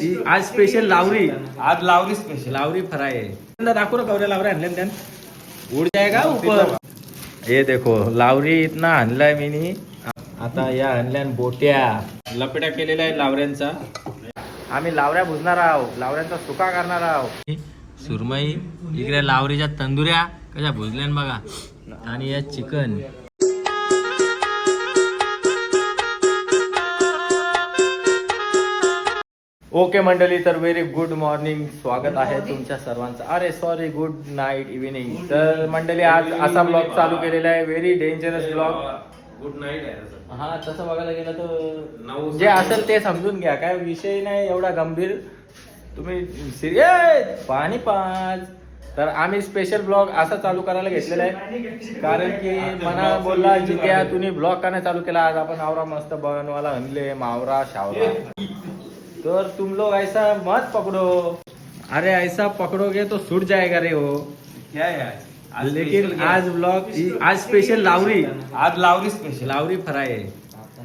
ही आज स्पेशल लावरी. आज लावली स्पेशल लावरी फ्राय. है यंदा दाखव ना कवऱ्या लावऱ्या आणल्या त्यान. उड जाएगा ऊपर ये देखो लावरी इतना आणलाय मीनी. आता या आणल्यान बोट्या. लपड्या केलेल्या आहे लावऱ्यांचा. आम्ही लावऱ्या भुजणार आहोत. लावऱ्यांचा सुका करणार आहोत. सुरमई इकडे लावरीच्या तंदुऱ्या कशा भुजल्यान बघा. आणि या चिकन. ओके मंडळी तर व्हेरी गुड मॉर्निंग स्वागत आहे तुमच्या सर्वांचं. अरे सॉरी गुड नाईट इव्हिनिंग तर मंडळी आज असा ब्लॉग चालू केलेला आहे. Very dangerous blog good night आहे हा तसं बघायला गेलं तर जे असेल ते समजून घ्या. काय विषय नाही एवढा गंभीर. तुम्ही सिरियस पाणी पाच तर आम्ही स्पेशल ब्लॉग असा चालू करायला घेतलेला आहे. कारण की मना बोलला जित्या तुम्ही ब्लॉग का नाही चालू केला. आज आपण आवरा मस्त बनवायला आणले मावरा शावरा. तर तुम लोग ऐसा मत पकड़ो। अरे ऐसा पकड़ोगे तो छूट जाएगा रे हो क्या आज? लेकिन आज ब्लॉग आज स्पेशल लावरी? आज लावली स्पेशल लावरी फ्राय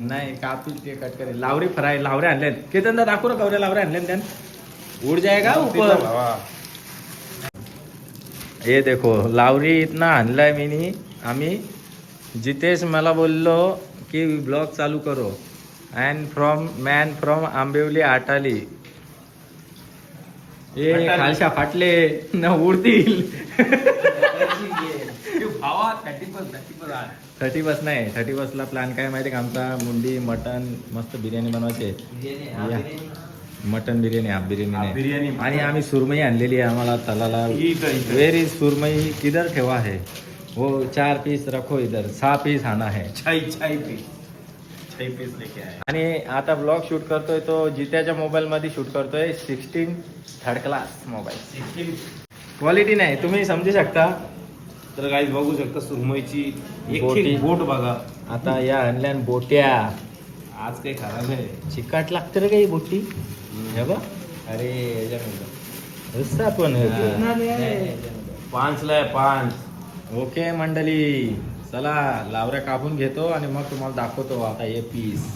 नाही कापी ते कट करे लावरी फ्राय लावऱ्या आणल्यात केतनदा दाखव ना कवऱ्या लावऱ्या आणल्यात त्यान. उड जाएगा ऊपर? ये देखो लावरी इतना आणलाय मीनी. आम्ही जितेश मला बोललो की ब्लॉग चालू करो. And from man from Ambivli आटाली. ए. खालशा फाटले न उडतील. भावा थर्टी बस नाही थर्टी बसला प्लॅन काय माहिती का आमचा? मुंडी मटन मस्त बिर्याणी बनवायचे. मटन बिर्याणी. हाफ बिर्याणी बिर्याणी. आणि आम्ही सुरमई आणलेली आहे आम्हाला तलाला. वेरी सुरमई किधर ठेवा है वो चार पीस रखो इधर. सहा पीस आना है छाई छाई पीस छाई पीस लेके आए। आणि आता ब्लॉग शूट करतोय तो जित्याच्या मोबाईल मध्ये शूट करतोय sixteen third class mobile quality नाही तुम्ही समजू शकता. तर काही बघू शकता सुरमईची एक बोटी. बघा. आता या आणल्यान बोट्या. आज काही खराब आहे. चिकाट लागतं रे काही बोटी. हे बघ. अरे याच्यामध्ये रस्सा पण. आहे. पांचला आहे पांच ओके मंडळी. चला लावऱ्या कापून घेतो आणि मग तुम्हाला दाखवतो आता हे पीस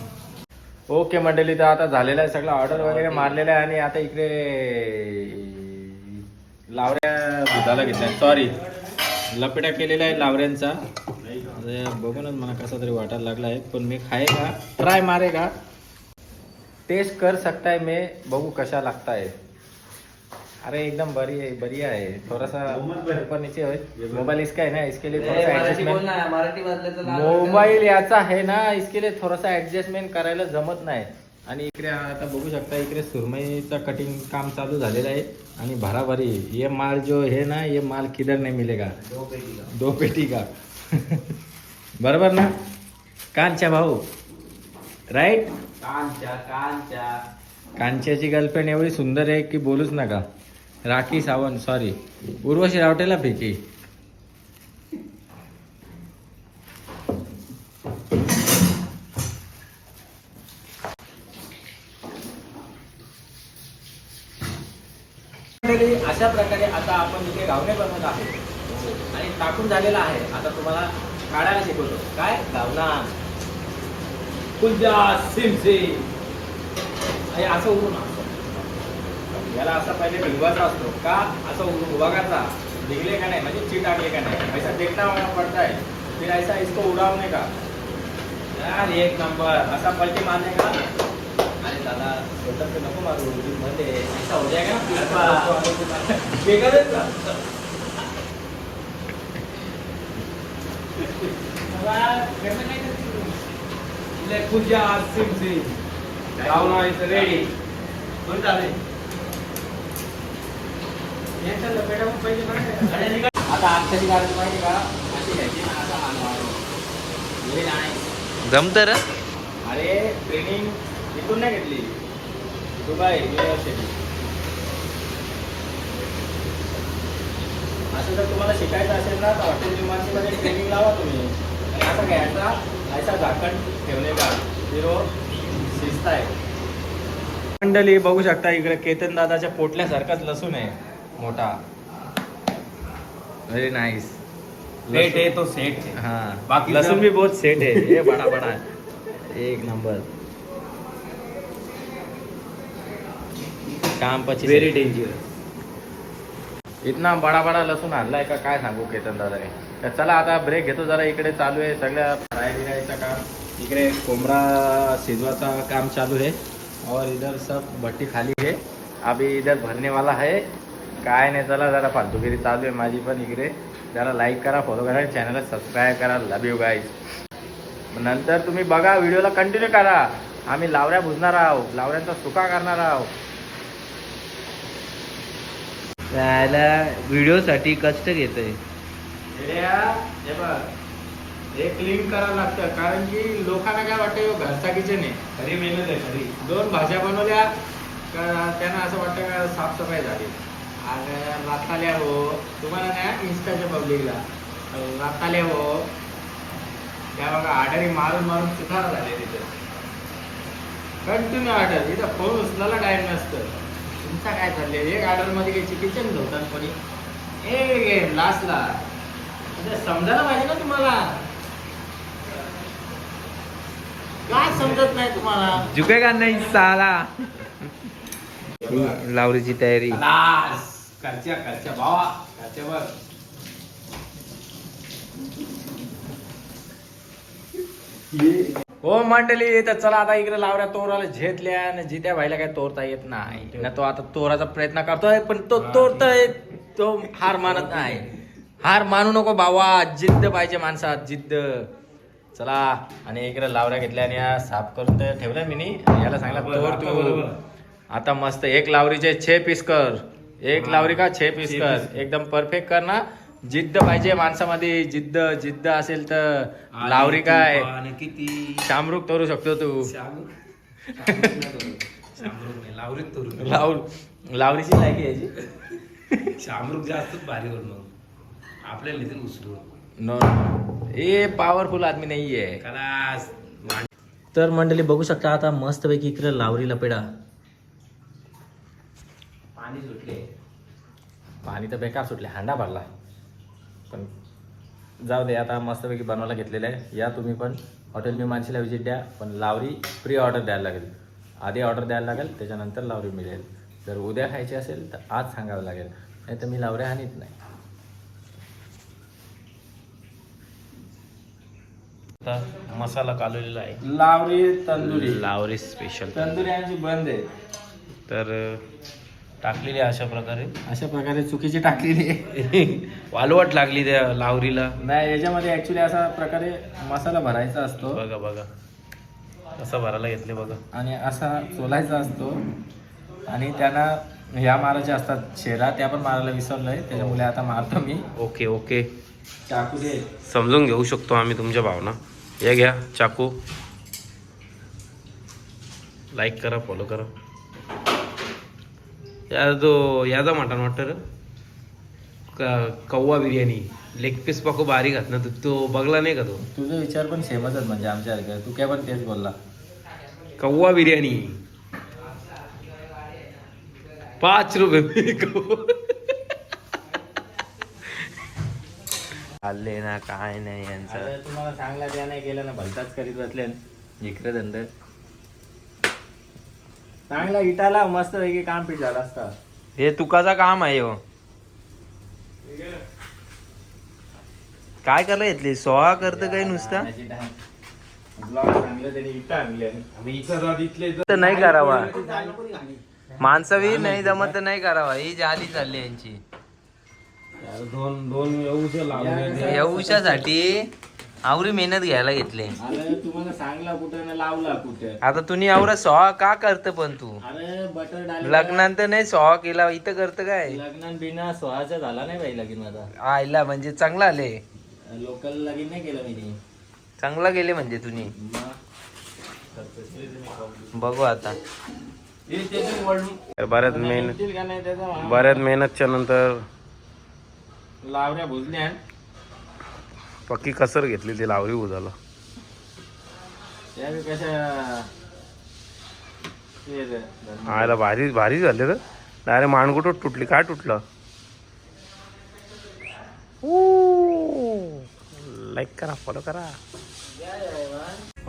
ओके मंडळी तर आता झालेला आहे सगळं ऑर्डर वगैरे मारलेलं आहे आणि आता इकडे लावऱ्या दुधाला घेतल्या. सॉरी लपेटा केलेला आहे लावऱ्यांचा. बघूनच मला कसा तरी वाटायला लागला आहे पण मी खाएगा ट्राय मारेगा. टेस्ट कर सकता है मैं बघू कशा लगता है अरे एकदम बड़ी है बढ़िया है थोड़ा सा ऊपर नीचे है मोबाइल इसका है ना इसके लिए थोड़ा सा मोबाईल याचा आहे ना इसके लिए थोडासा ऍडजस्टमेंट करायला जमत नाही. आणि इकडे आता बघू शकता इकडे सुरमईचा कटिंग काम चालू झालेलं आहे. आणि भराभरी ये माल जो है ना ये माल किधर नहीं मिलेगा? दो पेटी का बरोबर ना? कांच्या भाऊ. राईट कांच्या कांच्या. कांच्याची गर्लफ्रेंड एवढी सुंदर आहे की बोलूच नका. राखी सावंत सॉरी उर्वशी रावटेला फेकी. अशा प्रकारे आता आपण इथे गावणे बनवत आहे. आणि टाकून झालेला आहे. आता तुम्हाला काढायला शिकवतो. काय? गावना. कुलजा सिम सिम. आणि असं उरू ना याला असा पहिले भिगवायचा असतो. का? असं उभं भिगले का नाही? म्हणजे चीट आगले का नाही? ऐसा देखना पड़ता है फिर ऐसा इसको उड़ावने का? यार एक नंबर. असा पलटी मारने का? अरे दादा छोटा पे नको मारू. मध्ये ऐसा हो जाएगा ना करत तू. ले पूजा सिम रावणा इज रेडी कोण आले यांच्या लपेटावर पहिले बघा. अरे निघा. आता आजच्याची गाडी माहिती का अशी घ्यायची ना असा जमत र. अरे ट्रेनिंग इथून नाही घेतली. दुबई युनिव्हर्सिटी असं जर तुम्हाला शिकायचं असेल ना तर हॉटेल विमानमध्ये ट्रेनिंग लावा तुम्ही. आणि असं घ्यायचा ऐसा झाकण ठेवले का? झिरो शिस्त आहे. मंडळी बघू शकता इकडे केतन दादाच्या पोटल्यासारखाच लसूण आहे. मोठा. व्हेरी नाईस सेट है तो सेट है हाँ. बाकी लहसुन भी बहुत सेट है ये बड़ा बड़ा. है एक नंबर. काम पची व्हेरी डेंजरस इतना बडा बडा लसूण आणलाय का? काय सांगू केतन दादा रे तर चला आता ब्रेक घेतो जरा. इकडे चालू आहे सगळ्या फ्राय बिरायचं काम. इकडे कोंबडा शिजवाचा काम चालू है और इधर सब भट्टी खाली है अभी इधर भरने वाला है काय नाही चला जरा फालतूगिरी चालू आहे माझी पण इकडे. जरा लाईक करा फॉलो करा चॅनलला सबस्क्राईब करा. लव यू गाईज नंतर तुम्ही बघा व्हिडिओला कंटिन्यू करा. आम्ही लावऱ्या भुजणार आहोत लावऱ्यांचा सुका करणार आहोत. त्याला व्हिडिओ साठी कष्ट घेतोय. हे बघ. हे क्लीन करावं लागतं कारण की लोकांना काय वाटतं घरचा किचन आहे खरी मेहनत आहे खरी. दोन भाज्या बनवल्या त्यांना असं वाटतं का साफसफाई झाली. हो नाही इन्स्टाच्या पब्लिकला राताल्या हो त्या बघा आर्डरी मारून मारून सुधार झाले तिथे. कंटिन्यू ऑर्डर इथं फोन उचलायला टाइम नसतं. तुमचा काय चाललंय? एक ऑर्डरमध्ये घ्यायची किचन धुतात कोणी? ए लास्टला म्हणजे समजायला पाहिजे ना तुम्हाला. काय समजत नाही तुम्हाला? झुकेगा नाही साला. लावरीची तयारी. घरच्या घरच्या भावा घरच्या बघ हो मंडळी तर चला आता इकडे लावऱ्या तोराला झेतल्या आणि जित्या व्हायला काय तोरता येत नाही. ना तो आता तोराचा प्रयत्न करतोय पण तो तोरतोय तो हार मानत नाही. हार मानू नको बाबा जिद्द पाहिजे माणसात जिद्द. चला आणि इकडे लावऱ्या घेतल्या आणि या साफ करून तर ठेवल्या मी. याला सांगितलं तोर तू. आता मस्त एक लावरीचे छे पीस कर. एक लावरी का छे पीस कर. एकदम परफेक्ट कर ना जिद्द पाहिजे माणसामध्ये. जिद्द जिद्द असेल तर लावरी काय किती? शामरुख तोरू शकतो तू. लावरीत तोरून लाव लावरीची लायकी याची शामरुख जास्तच भारी होत मग. आपल्याला इथे उचलून. नो ए पॉवरफुल आदमी नाही आहे खलास. तर मंडळी बघू शकता आता मस्तपैकी इकडे लावरी लपेडा पाणी सुटले. पाणी तर बेकार सुटले हांडा भरला. पण जाऊ दे आता मस्तपैकी बनवायला घेतलेलं आहे. या तुम्ही पण. हॉटेल मी मानशीला व्हिजिट द्या पण लावरी प्री ऑर्डर द्यायला लागेल. आधी ऑर्डर द्यायला लागेल त्याच्यानंतर लावरी मिळेल. जर उद्या खायची असेल तर आज सांगावं लागेल. नाही तर मी लावऱ्या हानीत नाही. आता मसाला कालवलेला आहे. लावरी तंदुरी. लावरी स्पेशल तंदुरी आमची बंद आहे. तर टाकलेली आहे अशा प्रकारे. अशा प्रकारे चुकीची टाकलेली आहे. वालवट लागली त्या लावरीला. नाही याच्यामध्ये ऍक्च्युली असा प्रकारे मसाला भरायचा असतो. बघा बघा. कसं भरायला घेतले बघा. आणि असा चोलायचा असतो. आणि त्यांना ह्या मारायच्या असतात शेरा त्या पण मारायला विसरलोय. त्याच्यामुळे आता मारतो मी. Okay okay. चाकू दे. समजून घेऊ शकतो आम्ही तुमच्या भावना. हे घ्या चाकू. लाईक करा फॉलो करा. मटण वाटतं रे क- कव्वा बिर्याणी लेग पीस पाको बारीक घात ना तो- तो बघला नाही का तो? तुझे विचार पण सेमच आहेत म्हणजे आमच्या तू काय पण तेच बोलला. कव्वा बिर्याणी. पाच रुपये. आले ना काय नाही यांचं. अरे तुम्हाला सांगला त्या नाही गेलं ना भलताच करीत बसले इकडे धंद. चांगला इटाला मस्त पैकी काम पीठ झाला असता. हे तुकाचा काम आहे हो. काय करायला घेतली? सोहा करतं काही नुसता? ब्लॉग चांगलं त्याने इटा आणले. आम्ही इथं इथले तर नाही करावा. माणसावी नाही जमत तर नाही करावा. ही जाली चालली यांची. दोन दोन येऊच लावले या उशासाठी आवरी मेहनत घ्यायला घेतले. अरे तुम्हाला सांगला कुठं ना लावला कुठं? आता तुम्ही एवढा सोहा का करत पण तू? अरे बटर डाल नाही सोहा केला इथं करतं काय? लग्नात बिना सोळाचा झाला नाही बाई लगीन माझा. आईला म्हणजे चांगला आले. लोकल लगीन नाही केलं मी. चांगला गेले म्हणजे तुम्ही. बघू आता. बऱ्याच मेहनत बऱ्याच मेहनतच्या नंतर लावऱ्या भुजल्या पक्की कसर घेतली ती लावरी उजाला हे आयला भारी भारी झाले तर डायरेक्ट माणकुटच तुटली. काय तुटलं? लाईक करा फॉलो करा.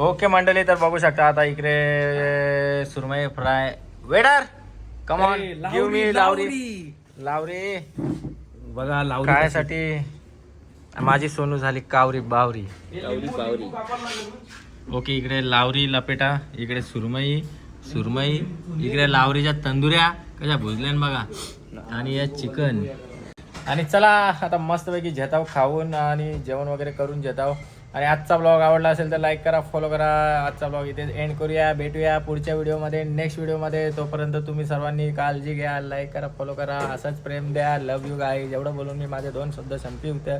ओके मंडळी तर बघू शकता आता इकडे सुरमई फ्राय. वेडर कमॉन मी लावरी लावरी. बघा लावली खायसाठी माझी सोनू झाली कावरी बावरी. लावली बावरी. ओके इकडे लावरी लपेटा इकडे सुरमई सुरमई इकडे लावरीच्या तंदुऱ्या कशा भुजल्या न बघा. आणि या चिकन. आणि चला आता मस्तपैकी जेताव खाऊन आणि जेवण वगैरे करून जेताव. आणि आजचा ब्लॉग आवडला असेल तर लाईक करा फॉलो करा. आजचा ब्लॉग इथे एंड करूया भेटूया पुढच्या व्हिडिओमध्ये नेक्स्ट व्हिडिओमध्ये तोपर्यंत तुम्ही सर्वांनी काळजी घ्या लाईक करा फॉलो करा. असंच प्रेम द्या. लव यू गाई जेवढं बोलून मी माझे दोन शब्द संपी होत्या